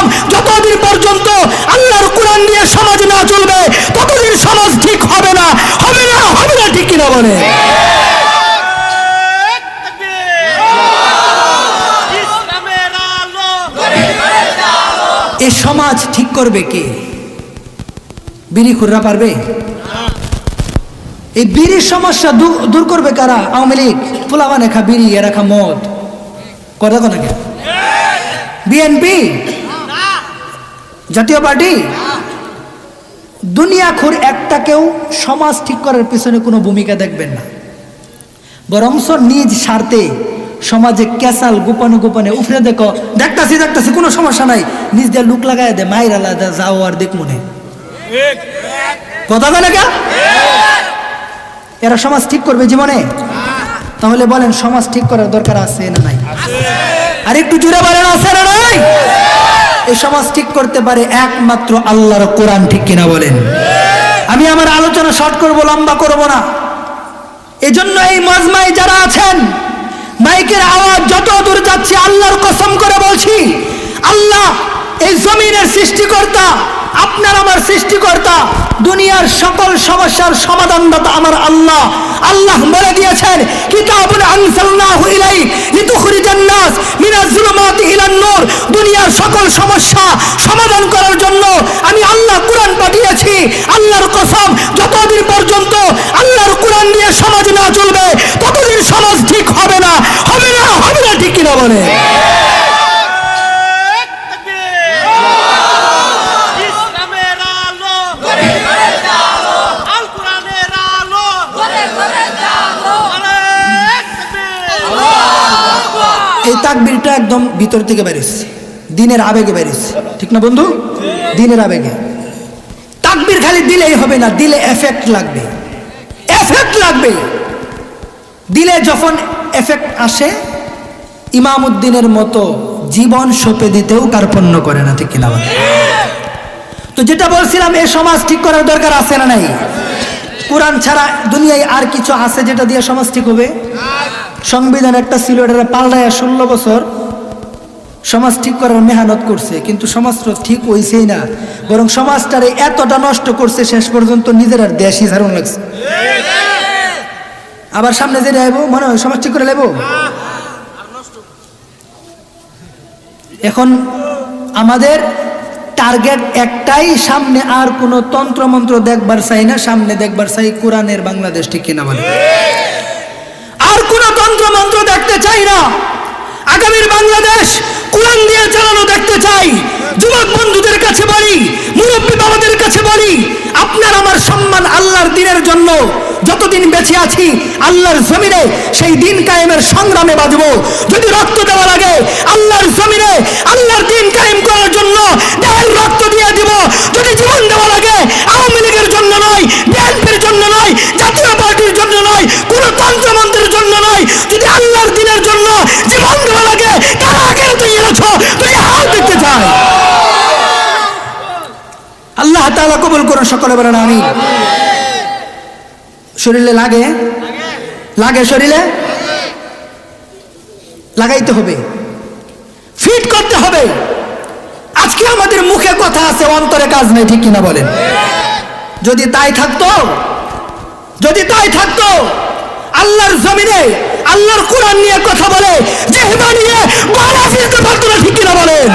কসম যতদিন পর্যন্ত আল্লাহর কোরআন নিয়ে সমাজ না চলবে, ততদিন সমাজ ঠিক হবে না হবে না হবে না, ঠিক কিনা বলে এই সমাজ ঠিক করবে কে? বিড়ি খুররা পারবে? এই বিড়ির সমস্যা দূর- করবে কারা? আওয়ামী লীগ পোলাবানে খা বিড়ি, এরা খা মদ। কথা কথা কে বিএনপি? জাতীয় পার্টি? দুনিয়া খুর একটাকেও সমাজ ঠিক করার পিছনে কোনো ভূমিকা দেখবেন না। বরংস নিজ স্বার্থে সমাজে ক্যাসাল গোপনে গোপনে উফরে দেখো দেখতাছি দেখতাছি কোনো সমস্যা নাই। নিজ দিয়ে লুক লাগাই দে মায়ের আলাদা যাও আর দেখ মনে। কথা বলে কে এরা সমাজ ঠিক করবে জীবনে? তাহলে বলেন সমাজ ঠিক করার দরকার আছে না নাই? আর একটু জুড়ে বলেন আছে না নাই? এই সমাজ ঠিক করতে পারে একমাত্র আল্লাহর কোরআন, ঠিক কিনা বলেন? আমি আমার আলোচনা শর্ট করব, লম্বা করব না। এজন্য এই মজমায় যারা আছেন, মাইকের আওয়াজ যত দূর যাচ্ছে, আল্লাহর কসম করে বলছি, আল্লাহ এই জমিনের সৃষ্টিকর্তা আপনার আমার সৃষ্টিকর্তা, দুনিয়ার সকল সমস্যার সমাধান দাতা আমার আল্লাহ। আল্লাহ বলে দিয়েছেন কিতাবুল আনসালনাহু ইলাই লিতুখরিজান নাস মিনাজ জুলুমাতি ইলান নূর। দুনিয়ার সকল সমস্যা সমাধান করার জন্য আমি আল্লাহ কোরআন পাঠিয়েছি আল্লাহর কসম যতদিন পর্যন্ত আল্লাহর কোরআন নিয়ে সমাজ না চলবে ততদিন সমাজ ঠিক হবে না হবে না হবে না ঠিক কিনা বলে ইসলামের আলো আল কোরআনের আলো অনেক এই তাকবীরটা একদম ভিতর থেকে বেরিয়েছে। দিনের আবেগে বেরিয়েছে। ঠিক না বন্ধু? দিনের আবেগে। তাকবীর খালি দিলেই হবে না, দিলে এফেক্ট লাগবে। এফেক্ট লাগবে। দিলে যখন এফেক্ট আসে ইমামউদ্দিনের মতো জীবন সঁপে দিতেও কার্পণ্য করে না, ঠিক কিনা? তো যেটা বলছিলাম এই সমাজ ঠিক করার দরকার আছে না নাই? কোরআন ছাড়া দুনিয়ায় আর কিছু আছে যেটা দিয়ে সমাজ ঠিক হবে? সংবিধান একটা ছিল এটা পাল্টায় ষোলো বছর সমাজ ঠিক করার মেহনত করছে, কিন্তু সমাজ তো ঠিক হইছেই না। বরং সমাজটারে এতটা নষ্ট করছে, শেষ পর্যন্ত নিজের আর দেশই ধারণ লাগছে। আবার সামনে যে আইব মনে হয় সমাজ ঠিক করে নেব এখন আমাদের টার্গেট একটাই, সামনে আর কোনো তন্ত্রমন্ত্র দেখবার চাই না, সামনে দেখবার চাই কোরআনের বাংলাদেশ ঠিক কিনা কোন তন্ত্র মন্ত্র দেখতে চাই না। আগামীর বাংলাদেশ কোরআন দিয়ে চালানো দেখতে চাই। যুবক বন্ধুদের কাছে বলি, মুরব্বী বাবাদের কাছে বলি, আপনার আমার সম্মান আল্লাহর দিনের জন্য। যতদিন বেঁচে আছি, আল্লাহর জমিনে সেই দিন কায়েমের সংগ্রামে বাজবো যদি রক্ত দেওয়া লাগে, আল্লাহর জমিনে আল্লাহর দিন কায়েম করার জন্য দেহের রক্ত দিয়ে দিব। যদি জীবন দেওয়া লাগে, আওয়ামী লীগের জন্য নয়, বিএনপির জন্য নয় জাতীয় পার্টির জন্য নয় কোন তন্ত্রমন্ত্রের জন্য নয় যদি আল্লাহর দিনের জন্য জীবন দেওয়া লাগে তারা আগে তুই এনেছ তুই হাল দেখতে চাই আল্লাহ তাআলা কবুল করুন, সকলে বলেন আমি শরীরে লাগে? লাগে শরীরে? লাগাইতে হবে। ফিট করতে হবে। আজকে আমাদের মুখে কথা আছে, অন্তরে কাজ নেই, ঠিক কিনা বলেন? যদি তাই থাকতো, যদি তাই থাকতো, আল্লাহর জমিনে, আল্লাহর কোরআন নিয়ে কথা বলে যে নিয়ে গলা ফিরতে পারতো না ঠিক কিনা বলেন?